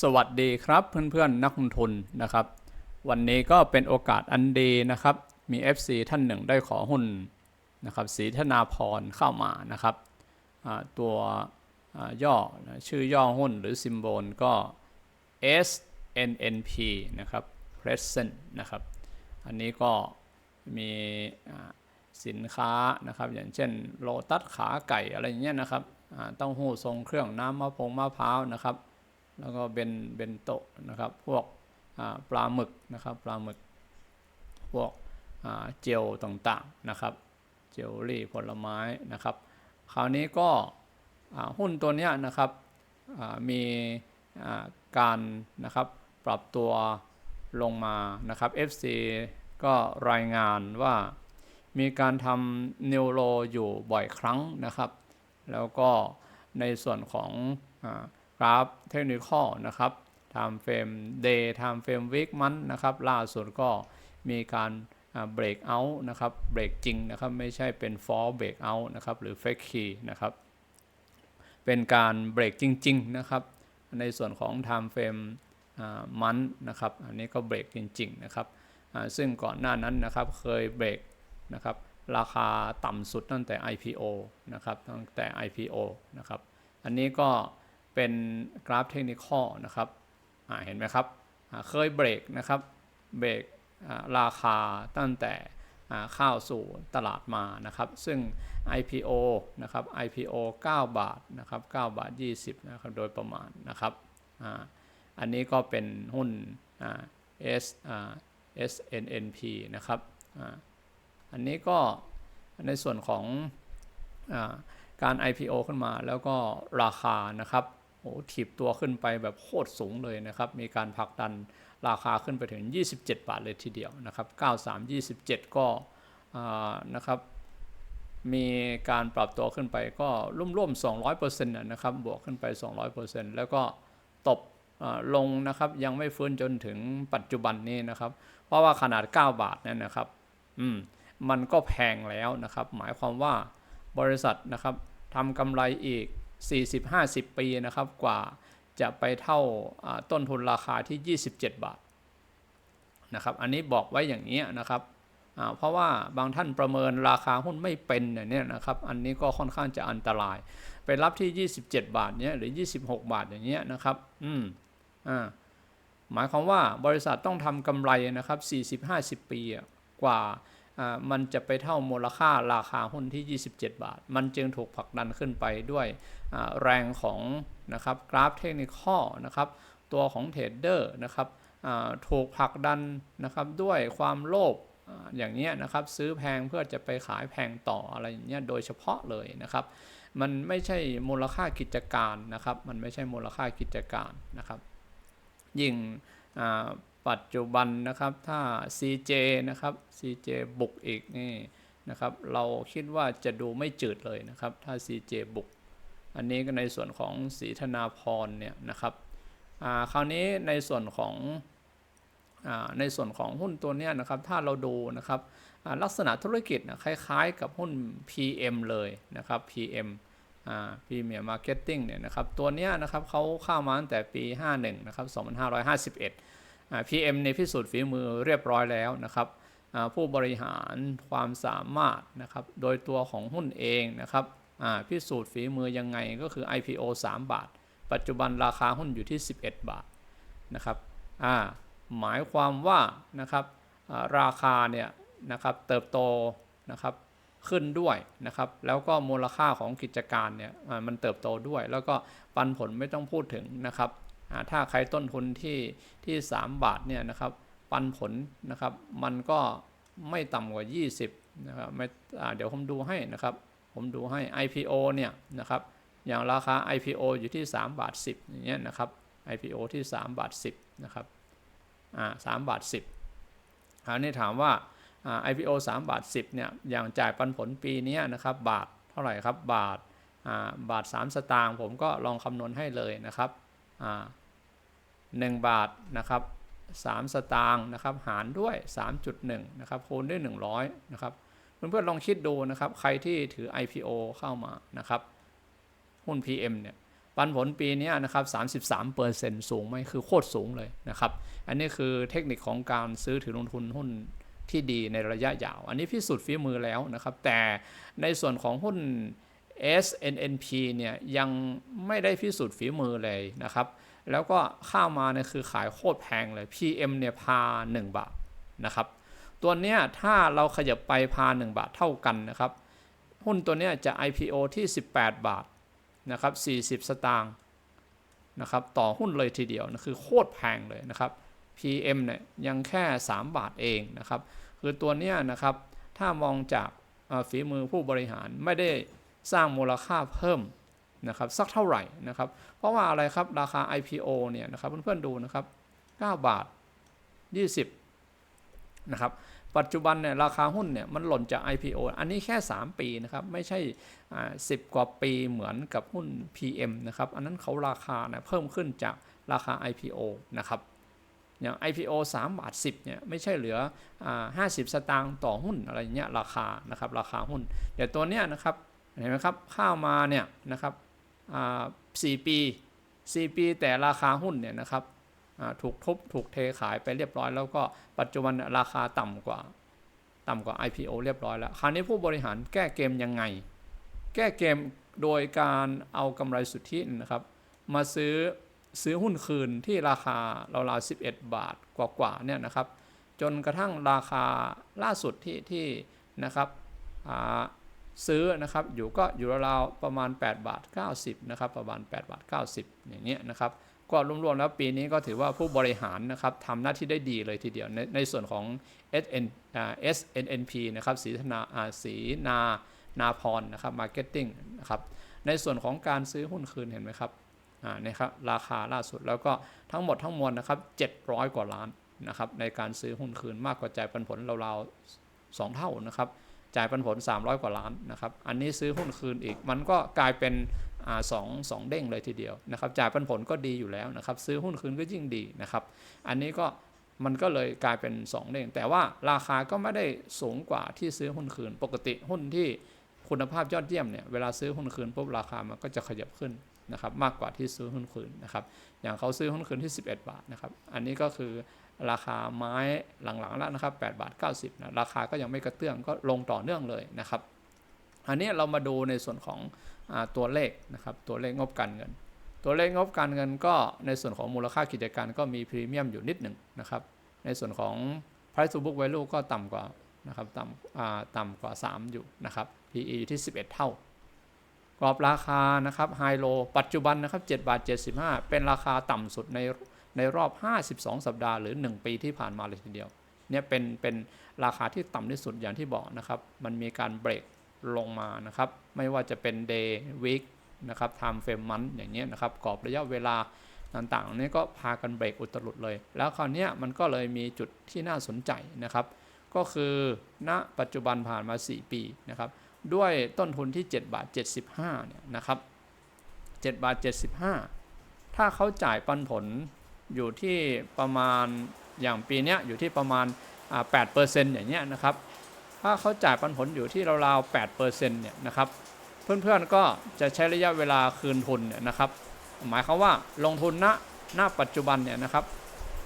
สวัสดีครับเพื่อนๆนักลงทุนนะครับ วันนี้ก็เป็นโอกาสอันดีนะครับ มี FC ท่านหนึ่งได้ขอหุ้นนะครับศรีธนาพรเข้ามานะครับตัวย่อชื่อย่อหุ้นหรือซิมโบลก็ SNNP นะครับ present นะครับ อันนี้ก็มีสินค้านะครับ อย่างเช่นโลตัสขาไก่อะไรอย่างเงี้ยนะครับเต้าหู้ทรงเครื่องน้ำมะพงมะพร้าวนะครับ แล้วก็เป็นเบนโตะนะครับ พวกปลาหมึกนะครับปลาหมึก พวกเจลต่างๆนะครับ เจลลี่ผลไม้นะครับ คราวนี้ก็หุ้นตัวนี้นะครับมีการนะครับปรับตัวลงมานะครับ FC ก็รายงานว่ามีการทำนิวโรอยู่บ่อยครั้งนะครับ แล้วก็ในส่วนของอ กราฟเทคนิคอนะครับ time frame day time frame week month นะครับ ล่าสุดก็มีการเบรกเอาท์นะครับ เบรกจริงนะครับ ไม่ใช่เป็น fall break out นะครับ หรือ fake key นะครับ เป็นการเบรกจริง ๆ นะครับ ในส่วนของ time frame มันนะครับ อันนี้ก็เบรกจริง ๆ นะครับ ซึ่งก่อนหน้านั้นนะครับ เคยเบรกนะครับ ราคาต่ำสุดตั้งแต่ IPO นะครับ ตั้งแต่ IPO นะครับ อันนี้ก็ เป็นกราฟเทคนิคอลนะครับเห็นไหมครับเคยเบรกนะครับเบรกราคาตั้งแต่เข้าสู่ตลาดมานะครับ ซึ่ง IPO นะครับ IPO 9 บาทนะครับ9บาท 20นะครับโดยประมาณนะครับอันนี้ก็เป็นหุ้น S SNNP นะครับอันนี้ก็ในส่วนของอการ IPO ขึ้นมาแล้วก็ราคานะครับ โอ้ถีบตัวขึ้นไปแบบโคตรสูงเลยนะครับ มีการผลักดันราคาขึ้นไปถึง 27 บาทเลยทีเดียวนะครับ 93 27 ก็นะครับ มีการปรับตัวขึ้นไปก็ร่วมๆ 200%นะครับ บวกขึ้นไป 200%แล้วก็ตบลงนะครับ ยังไม่ฟื้นจนถึงปัจจุบันนี้นะครับ เพราะว่าขนาด 9 บาทเนี่ยนะครับ อืม มันก็แพงแล้วนะครับ หมายความว่าบริษัทนะครับทำกำไรอีก 40-50 ปีนะครับกว่าจะไปเท่าต้นทุนราคาที่ 27 บาทนะครับอันนี้บอกไว้อย่างนี้นะครับเพราะว่าบางท่านประเมินราคาหุ้นไม่เป็นเนี่ยนะครับอันนี้ก็ค่อนข้างจะอันตราย ไปรับที่ 27 บาทเนี้ยหรือ 26 บาทอย่างเงี้ยนะครับอืมอ่าหมายความว่าบริษัทต้องทำกำไรนะครับ 40-50 ปีกว่า มันจะไปเท่ามูลค่าราคาหุ้นที่ 27 บาท มันจึงถูกผลักดันขึ้นไปด้วยแรงของนะครับกราฟเทคนิคอลนะครับตัวของเทรดเดอร์นะครับถูกผลักดันนะครับด้วยความโลภออย่างเนี้ยนะครับซื้อแพงเพื่อจะไปขายแพงต่ออะไรอย่างเงี้ยโดยเฉพาะเลยนะครับมันไม่ใช่มูลค่ากิจการนะครับ มันไม่ใช่มูลค่ากิจการนะครับ ยิ่ง ปัจจุบันนะครับถ้า CJ นะครับ CJ บุกอีกนี่นะครับเราคิดว่าจะดูไม่จืดเลยนะครับถ้า CJ บุก อันนี้ก็ในส่วนของศรีธนาพรเนี่ยนะครับคราวนี้ในส่วนของอในส่วนของหุ้นตัวนี้นะครับถ้าเราดูนะครับลักษณะธุรกิจนะคล้ายๆกับหุ้น PM เลยนะครับ PM อ่า Premier Marketing เนี่ยนะครับตัวนี้นะครับเขาเข้ามาตั้งแต่ปี 51นะครับ2551 PM ในพิสูจน์ฝีมือเรียบร้อยแล้วนะครับผู้บริหารความสามารถนะครับโดยตัวของหุ้นเองนะครับพิสูจน์ฝีมือยังไงก็คือ IPO 3 บาท ปัจจุบันราคาหุ้นอยู่ที่ 11 บาทนะครับหมายความว่านะครับราคาเนี่ยนะครับเติบโตนะครับขึ้นด้วยนะครับ แล้วก็มูลค่าของกิจการเนี่ยมันเติบโตด้วย แล้วก็ปันผลไม่ต้องพูดถึงนะครับ ถ้าใครต้นทุนที่ที่ 3 บาทเนี่ยนะครับปันผลนะครับ มันก็ไม่ต่ำกว่า 20นะครับไม่เดี๋ยวผมดูให้นะครับ ผมดูให้ IPO เนี่ยนะครับอย่างราคา IPO อยู่ที่ 3 บาท 10อย่างเงี้ยนะครับ IPO ที่ 3 บาท 10นะครับอ่า3บาท 10อันนี้ถามว่า IPO 3 บาท 10เนี่ยอย่างจ่ายปันผลปีนี้นะครับบาทเท่าไหร่ครับบาทบาท 3 สตางค์ผมก็ลองคำนวณให้เลยนะครับ หนึ่งบาทนะครับ3สตางค์นะครับหารด้วย 3.1นะครับคูณด้วย 100นะครับเพื่อนๆลองคิดดูนะครับ ใครที่ถือ IPO เข้ามานะครับ หุ้น PM เนี่ยปันผลปีนี้นะครับ33%สูงไหมคือโคตรสูงเลยนะครับ อันนี้คือเทคนิคของการซื้อถือลงทุนหุ้นที่ดีในระยะยาว อันนี้พิสูจน์ฝีมือแล้วนะครับ แต่ในส่วนของหุ้น SNNP เนี่ยยังไม่ได้พิสูจน์ฝีมือเลยนะครับ แล้วก็ข้าวมาเนี่ยคือขายโคตรแพงเลย PM เนี่ยพา 1 บาทนะครับ ตัวเนี้ยถ้าเราขยับไปพา 1 บาทเท่ากันนะครับ หุ้นตัวเนี้ยจะ IPO ที่ 18 บาทนะครับ40 สตางค์นะครับต่อหุ้นเลยทีเดียวนะคือโคตรแพงเลยนะครับ PM เนี่ยยังแค่ 3 บาทเองนะครับ คือตัวเนี้ยนะครับถ้ามองจากฝีมือผู้บริหารไม่ได้ สร้างมูลค่าเพิ่มนะครับสักเท่าไหร่นะครับ เพราะว่าอะไรครับราคา IPO เนี่ยนะครับเพื่อนๆดูนะครับ 9 บาท 20นะครับปัจจุบันเนี่ยราคาหุ้นเนี่ยมันหล่นจาก IPO อันนี้แค่ 3 ปีนะครับไม่ใช่อ่า10กว่าปีเหมือนกับหุ้น PM นะครับอันนั้นเขาราคาเนี่ยเพิ่มขึ้นจากราคา IPO นะครับอย่าง IPO 3 บาท 10เนี่ยไม่ใช่เหลืออ่า50 สตางค์ต่อหุ้นอะไรเงี้ยราคานะครับราคาหุ้นเดี๋ยวตัวเนี้ยนะครับ เห็นไหมครับข้าวมาเนี่ยนะครับอ่ปี 4 ปีแต่ราคาหุ้นเนี่ยนะครับถูกทุบถูกเทขายไปเรียบร้อย แล้วก็ปัจจุบันราคาต่ำกว่า ต่ำกว่า IPO เรียบร้อยแล้ว คราวนี้ผู้บริหารแก้เกมยังไง แก้เกมโดยการเอากำไรสุทธินะครับ มาซื้อซื้อหุ้นคืนที่ราคาราวๆ11 บาทกว่าๆเนี่ยนะครับ จนกระทั่งราคาล่าสุดที่ที่นะครับ ซื้อนะครับอยู่ก็อยู่ราวๆประมาณ 8 บาท 90นะครับประมาณ 8 บาท 90 อย่างเงี้ยนะครับก็รวมๆแล้วปีนี้ก็ถือว่าผู้บริหารนะครับทำหน้าที่ได้ดีเลยทีเดียวในในส่วนของ SN SNNP นะครับสีธนาสีนานาพรนะครับ Marketing นะครับในส่วนของการซื้อหุ้นคืนเห็นไหมครับอ่านี่ครับราคาล่าสุดแล้วก็ทั้งหมดทั้งมวลนะครับ700 กว่าล้านนะครับในการซื้อหุ้นคืนมากกว่าจ่ายปันผลราวๆสองเท่านะครับ จ่ายปันผล 300 กว่าล้านนะครับ อันนี้ซื้อหุ้นคืนอีก มันก็กลายเป็นอสองสองเด้งเลยทีเดียวนะครับ จ่ายปันผลก็ดีอยู่แล้วนะครับ ซื้อหุ้นคืนก็ยิ่งดีนะครับ อันนี้ก็มันก็เลยกลายเป็น 2 เด้ง แต่ว่าราคาก็ไม่ได้สูงกว่าที่ซื้อหุ้นคืน ปกติหุ้นที่คุณภาพยอดเยี่ยมเนี่ยเวลาซื้อหุ้นคืนปุ๊บราคามันก็จะขยับขึ้นนะครับมากกว่าที่ซื้อหุ้นคืนนะครับ อย่างเขาซื้อหุ้นคืนที่ 11 บาทนะครับ อันนี้ก็คือ ราคาไม้หลังๆแล้วนะครับ8บาท90นะราคาก็ยังไม่กระเตื้องก็ลงต่อเนื่องเลยนะครับ อันนี้เรามาดูในส่วนของอตัวเลขนะครับตัวเลขงบการเงิน ตัวเลขงบการเงินก็ในส่วนของมูลค่ากิจการก็มีพรีเมียมอยู่นิดหนึ่งนะครับในส่วนของ price to book value ก็ต่ำกว่านะครับต่ำต่ำกว่า 3 อยู่นะครับ PE อยู่ที่ 11 เท่ากรอบราคานะครับไฮโลปัจจุบันนะครับ7บาท75 เป็นราคาต่ำสุดใน ในรอบ 52 สัปดาห์หรือ 1 ปีที่ผ่านมาเลยทีเดียวเนี่ยเป็นเป็นราคาที่ต่ำที่สุดอย่างที่บอกนะครับ มันมีการเบรกลงมานะครับ ไม่ว่าจะเป็น day week นะครับ time frame month อย่างเงี้ยนะครับกรอบระยะเวลาต่างๆนี่ก็พากันเบรกอุตรุดเลย แล้วคราวนี้มันก็เลยมีจุดที่น่าสนใจนะครับ ก็คือณปัจจุบันผ่านมา 4 ปีนะครับ ด้วยต้นทุนที่ 7 บาท 75เนี่ยนะครับ7บาท 75 ถ้าเขาจ่ายปันผล อยู่ที่ประมาณอย่างปีนี้อยู่ที่ประมาณอ่า8%อย่างเงี้ยนะครับถ้าเขาจ่ายปันผลอยู่ที่ราวๆ8%เนี่ยนะครับเพื่อนๆก็จะใช้ระยะเวลาคืนทุนเนี่ยนะครับ หมายความว่าลงทุนณณปัจจุบันเนี่ยนะครับ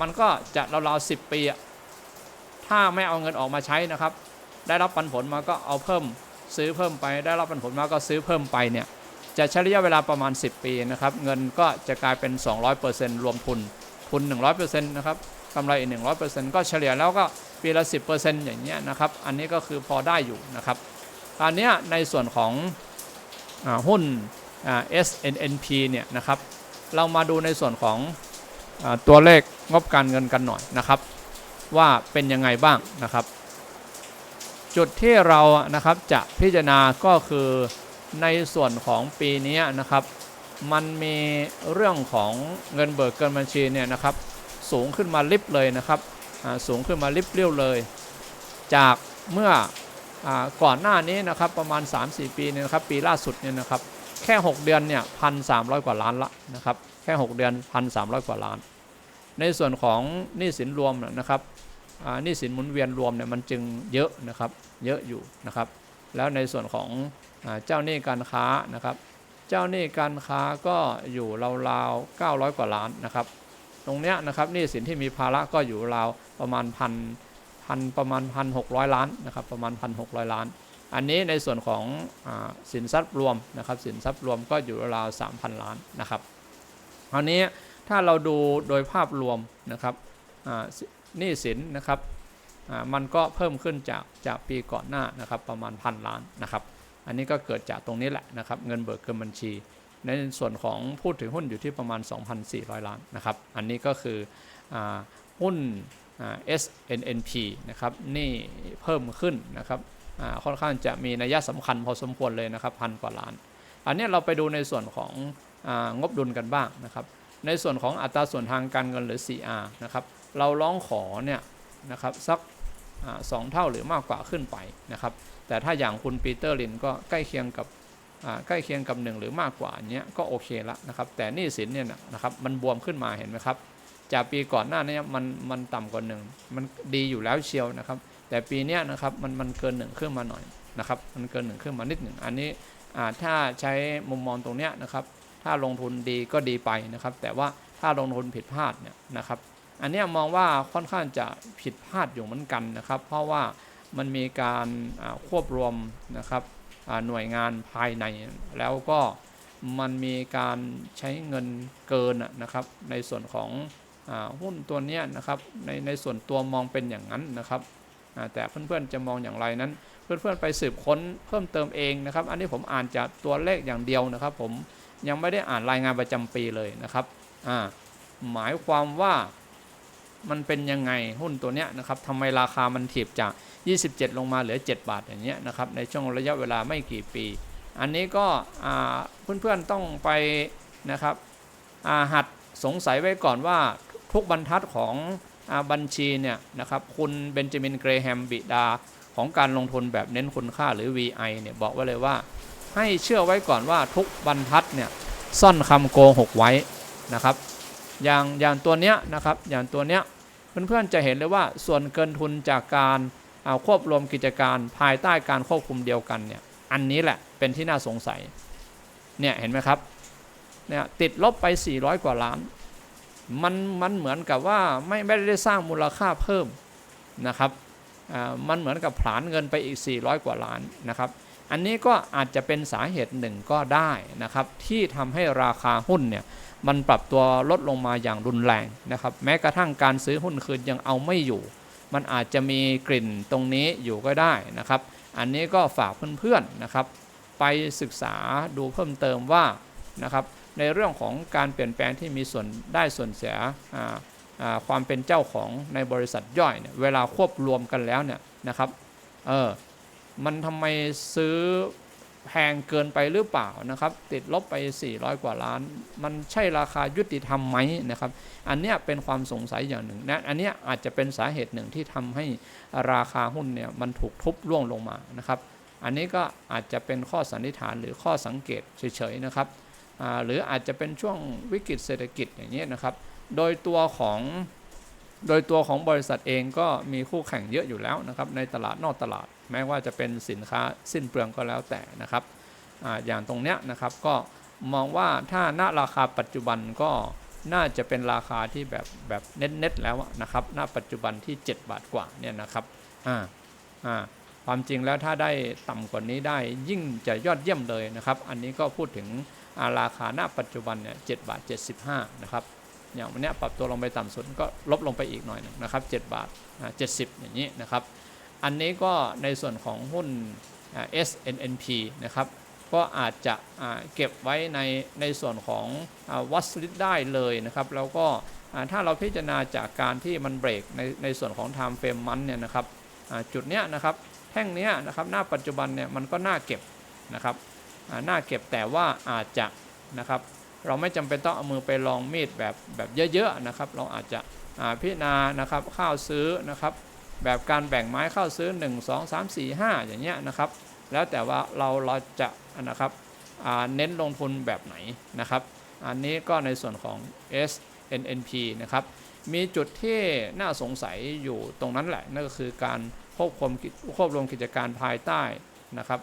มันก็จะราวๆ10 ปี ถ้าไม่เอาเงินออกมาใช้นะครับ ได้รับปันผลมาก็เอาเพิ่มซื้อเพิ่มไป ได้รับปันผลมาก็ซื้อเพิ่มไปเนี่ยจะใช้ระยะเวลาประมาณ 10 ปีนะครับ เงินก็จะกลายเป็น 200%รวมทุน ทุน100%นะครับกำไรอีก100%ก็เฉลี่ยแล้วก็ปีละ 10%อย่างเงี้ยนะครับ อันนี้ก็คือพอได้อยู่นะครับตอนนี้ในส่วนของอหุ้น SNNP เนี่ยนะครับ เรามาดูในส่วนของอตัวเลขงบการเงินกันหน่อยนะครับ ว่าเป็นยังไงบ้างนะครับ จุดที่เรานะครับจะพิจารณาก็คือในส่วนของปีนี้นะครับ มันมีเรื่องของเงินเบิกเกินบัญชีเนี่ยนะครับสูงขึ้นมาลิบเลยนะครับสูงขึ้นมาลิบเรียวเลย จากเมื่ออก่อนหน้านี้นะครับประมาณ 3-4 ปีเนี่ยนะครับปีล่าสุดเนี่ยนะครับแค่ 6 เดือนเนี่ยพันสามกว่าล้านละนะครับแค่ 6 เดือนพันสามกว่าล้าน ในส่วนของหนี้สินรวมนะครับหนี้สินหมุนเวียนรวมเนี่ยมันจึงเยอะนะครับเยอะอยู่นะครับแล้วในส่วนของอเจ้าหนี้การค้านะครับ เจ้าหนี้การค้าก็อยู่ราวๆ900 กว่าล้านนะครับ ตรงเนี้ยนะครับหนี้สินที่มีภาระก็อยู่ราวประมาณพันพันประมาณพันหกร้อยล้านนะครับประมาณพันหกร้อยล้าน อันนี้ในส่วนของอสินทรัพย์รวมนะครับสินทรัพย์รวมก็อยู่ราวสามพันล้านนะครับคราวนี้ถ้าเราดูโดยภาพรวมนะครับหนี้สินนะครับมันก็เพิ่มขึ้นจากจากปีก่อนหน้านะครับประมาณพันล้านนะครับ อันนี้ก็เกิดจากตรงนี้แหละนะครับ เงินเบิกเกินบัญชี ในส่วนของพูดถึงหุ้นอยู่ที่ประมาณ 2,400 ล้านนะครับ อันนี้ก็คืออหุ้น SNNP นะครับนี่เพิ่มขึ้นนะครับค่อนข้างจะมีนัยสำคัญพอสมควรเลยนะครับพันกว่าล้าน อันนี้เราไปดูในส่วนขององบดุลกันบ้างนะครับ ในส่วนของอัตราส่วนทางการเงินหรือ CR นะครับ เราร้องขอเนี่ยนะครับสัก สองเท่าหรือมากกว่าขึ้นไปนะครับ แต่ถ้าอย่างคุณปีเตอร์ลินก็ใกล้เคียงกับใกล้เคียงกับ 1 หรือมากกว่านเนี้ยก็โอเคละนะครับ แต่นี่สินเนี่ยนะครับมันบวมขึ้นมาเห็นไหมครับ จากปีก่อนหน้านี้มันมันต่ำกว่าหนึ่งมันดีอยู่แล้วเชียวนะครับ แต่ปีนี้นะครับมันมันเกินหนึ่งขึ้นมาหน่อยนะครับ มันเกินหนึ่งขึ้นมานิดหนึ่งอันนี้ถ้าใช้มุมมองตรงเนี้ยนะครับ ถ้าลงทุนดีก็ดีไปนะครับ แต่ว่าถ้าลงทุนผิดพลาดเนี่ยนะครับ อันนี้มองว่าค่อนข้างจะผิดพลาดอยู่เหมือนกันนะครับ เพราะว่ามันมีการควบรวมนะครับหน่วยงานภายใน แล้วก็มันมีการใช้เงินเกินนะครับ ในส่วนของอหุ้นตัวนี้นะครับในในส่วนตัวมองเป็นอย่างนั้นนะครับอ่าแต่เพื่อนๆจะมองอย่างไรนั้น เพื่อนๆไปสืบค้นเพิ่มเติมเองนะครับ อันนี้ผมอ่านจากตัวเลขอย่างเดียวนะครับ ผมยังไม่ได้อ่านรายงานประจำปีเลยนะครับหมายความว่า มันเป็นยังไงหุ้นตัวเนี้ยนะครับทำไมราคามันถีบจาก 27 ลงมาเหลือ 7 บาทอย่างเงี้ยนะครับในช่วงระยะเวลาไม่กี่ปี อันนี้ก็เพื่อนๆต้องไปนะครับหัดสงสัยไว้ก่อนว่าทุกบรรทัดของอบัญชีเนี่ยนะครับคุณเบนจามินเกรแฮมบิดาของการลงทุนแบบเน้นคุณค่าหรือ VI เนี่ยบอกไว้เลยว่า ให้เชื่อไว้ก่อนว่าทุกบรรทัดเนี่ยซ่อนคำโกหกไว้นะครับ อย่างอย่างตัวเนี้ยนะครับอย่างตัวเนี้ย เพื่อนๆจะเห็นเลยว่าส่วนเกินทุนจากการเอาควบรวมกิจการภายใต้การควบคุมเดียวกันเนี่ยอันนี้แหละเป็นที่น่าสงสัยเนี่ยเห็นไหมครับเนี่ยติดลบไป 400 กว่าล้าน มันมันเหมือนกับว่าไม่ไม่ได้สร้างมูลค่าเพิ่มนะครับมันเหมือนกับผลาญเงินไปอีก 400 กว่าล้านนะครับ อันนี้ก็อาจจะเป็นสาเหตุหนึ่งก็ได้นะครับ ที่ทำให้ราคาหุ้นเนี่ย มันปรับตัวลดลงมาอย่างรุนแรงนะครับ แม้กระทั่งการซื้อหุ้นคืนยังเอาไม่อยู่ มันอาจจะมีกลิ่นตรงนี้อยู่ก็ได้นะครับ อันนี้ก็ฝากเพื่อนๆนะครับ ไปศึกษาดูเพิ่มเติมว่านะครับในเรื่องของการเปลี่ยนแปลงที่มีส่วนได้ส่วนเสียความเป็นเจ้าของในบริษัทย่อยเนี่ยเวลาควบรวมกันแล้วเนี่ยนะครับเออมันทำไมซื้อ แพงเกินไปหรือเปล่านะครับ ติดลบไป 400 กว่าล้าน มันใช่ราคายุติธรรมไหมนะครับ อันเนี้ยเป็นความสงสัยอย่างหนึ่งนะอันเนี้ยอาจจะเป็นสาเหตุหนึ่งที่ทำให้ราคาหุ้นเนี่ยมันถูกทุบร่วงลงมานะครับ อันนี้ก็อาจจะเป็นข้อสันนิษฐานหรือข้อสังเกตเฉยๆนะครับหรืออาจจะเป็นช่วงวิกฤตเศรษฐกิจอย่างนี้ยนะครับ โดยตัวของ โดยตัวของบริษัทเองก็มีคู่แข่งเยอะอยู่แล้วนะครับในตลาดนอกตลาด แม้ว่าจะเป็นสินค้าสิ้นเปลืองก็แล้วแต่นะครับออย่างตรงเนี้ยนะครับก็มองว่าถ้าณราคาปัจจุบันก็น่าจะเป็นราคาที่แบบแบบเน็ตๆแล้วนะครับณปัจจุบันที่ 7 บาทกว่าเนี่ยนะครับอ่าอ่าความจริงแล้วถ้าได้ต่ำกว่านี้ได้ยิ่งจะยอดเยี่ยมเลยนะครับ อันนี้ก็พูดถึงาราคาณปัจจุบันเนี่ย7บาท 75 นะครับ อย่างวันนี้ปรับตัวลงไปต่ำสุดก็ลบลงไปอีกหน่อยนึงนะครับ7บาทอ่า70อย่างนี้นะครับ อันนี้ก็ในส่วนของหุ้นอ่า SNNP นะครับก็อาจจะเก็บไว้ในในส่วนของอวัสลิดได้เลยนะครับ แล้วก็ถ้าเราพิจารณาจากการที่มันเบรกในในส่วนของ time frame มันเนี่ยนะครับจุดเนี้ยนะครับแท่งเนี้ยนะครับหน้าปัจจุบันเนี่ยมันก็น่าเก็บนะครับน่าเก็บแต่ว่าอาจจะนะครับ เราไม่จำเป็นต้องเอามือไปลองมีดแบบแบบเยอะๆนะครับ เราอาจจะพิจารณานะครับข้าวซื้อนะครับ แบบการแบ่งไม้ข้าวซื้อ 1 2 3 4 5 อย่างเงี้ยนะครับ แล้วแต่ว่าเราเราจะนะครับเน้นลงทุนแบบไหนนะครับ อันนี้ก็ในส่วนของ SNNP นะครับ มีจุดที่น่าสงสัยอยู่ตรงนั้นแหละ นั่นก็คือการควบคุมควบรวมกิจการภายใต้นะครับ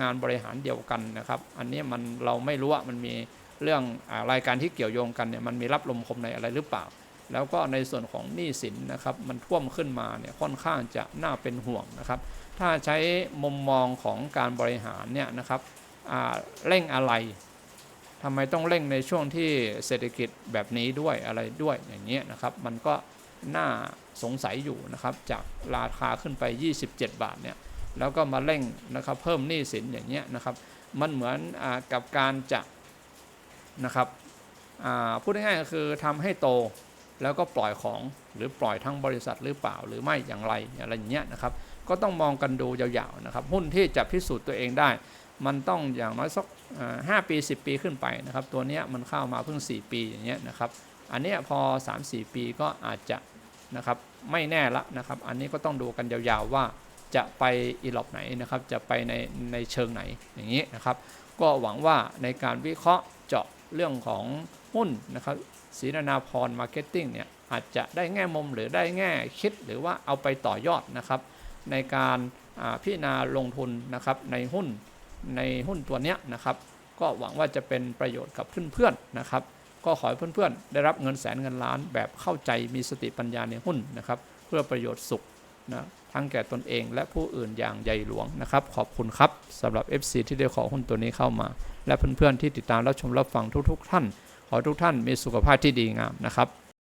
งานบริหารเดียวกันนะครับ อันนี้มันเราไม่รู้ว่ามันมี เรื่องอรายการที่เกี่ยวโยงกันเนี่ยมันมีรับลมคมในอะไรหรือเปล่า แล้วก็ในส่วนของหนี้สินนะครับมันท่วมขึ้นมาเนี่ยค่อนข้างจะน่าเป็นห่วงนะครับ ถ้าใช้มุมมองของการบริหารเนี่ยนะครับเร่งอะไรทำไมต้องเร่งในช่วงที่เศรษฐกิจแบบนี้ด้วยอะไรด้วยอย่างเงี้ยนะครับ มันก็น่าสงสัยอยู่นะครับ จากราคาขึ้นไป 27 บาทเนี่ยแล้วก็มาเร่งนะครับเพิ่มหนี้สินอย่างเงี้ยนะครับ มันเหมือนอกับการจะ นะครับพูดง่ายๆก็คือทำให้โตแล้วก็ปล่อยของหรือปล่อยทั้งบริษัทหรือเปล่าหรือไม่อย่างไรอะไรอย่างเงี้ยนะครับ ก็ต้องมองกันดูยาวๆนะครับ หุ้นที่จะพิสูจน์ตัวเองได้ มันต้องอย่างน้อยสักห้าปี 10 ปีขึ้นไปนะครับ ตัวเนี้ยมันเข้ามาเพิ่ง 4 ปีอย่างเงี้ยนะครับ อันเนี้ยพอ 3-4 ปีก็อาจจะนะครับไม่แน่ละนะครับ อันนี้ก็ต้องดูกันยาวๆว่าจะไปอีหลอบไหนนะครับ จะไปในในเชิงไหนอย่างนี้นะครับ ก็หวังว่าในการวิเคราะห์ เรื่องของหุ้นนะครับศรีนานาพรมาร์เก็ตติ้งเนี่ยอาจจะได้แง่มุมหรือได้แง่คิดหรือว่าเอาไปต่อยอดนะครับในการาพิจารณาลงทุนนะครับในหุ้นในหุ้นตัวเนี้ยนะครับ ก็หวังว่าจะเป็นประโยชน์กับเพื่อนๆนะครับ ก็ขอให้เพื่อนๆ ได้รับเงินแสนเงินล้านแบบเข้าใจมีสติปัญญาในหุ้นนะครับ เพื่อประโยชน์สุข นะทั้งแก่ตนเองและผู้อื่นอย่างใหญ่หลวงนะครับ ขอบคุณครับสำหรับ FC ที่ได้ขอหุ้นตัวนี้เข้ามา และเพื่อนๆที่ติดตามรับชมรับฟังทุก ๆ ท่าน ขอทุกท่านมีสุขภาพที่ดีงามนะครับ